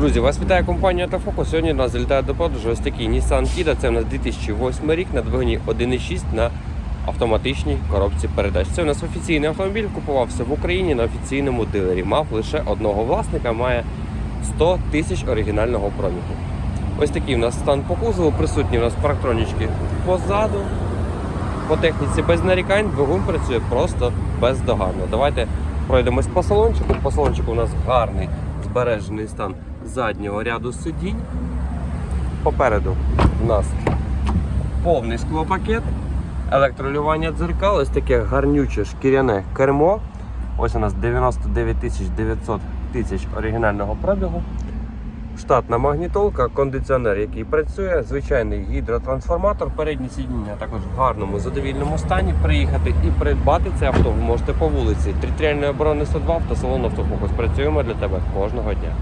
Друзі, вас вітає компанія Автофокус. Сьогодні у нас залітає до продажу ось такий Nissan Kida. Це у нас 2008 рік на двигуні 1.6 на автоматичній коробці передач. Це у нас офіційний автомобіль, купувався в Україні на офіційному дилері. Мав лише одного власника, має 100 тисяч оригінального проміку. Ось такий у нас стан по кузову. Присутні у нас парктронічки позаду. По техніці без нарікань двигун працює просто бездоганно. Давайте пройдемось по салончику. По салончику у нас гарний збережений стан заднього ряду сидінь. Попереду у нас повний склопакет, електролювання дзеркал, ось таке гарнюче шкіряне кермо. Ось у нас 99 900 тисяч оригінального пробігу. Штатна магнітолка, кондиціонер, який працює, звичайний гідротрансформатор, передні сидіння також в гарному задовільному стані. Приїхати і придбати це авто ви можете по вулиці. Територіальної оборони 102 автосалон автофокус. Працюємо для тебе кожного дня.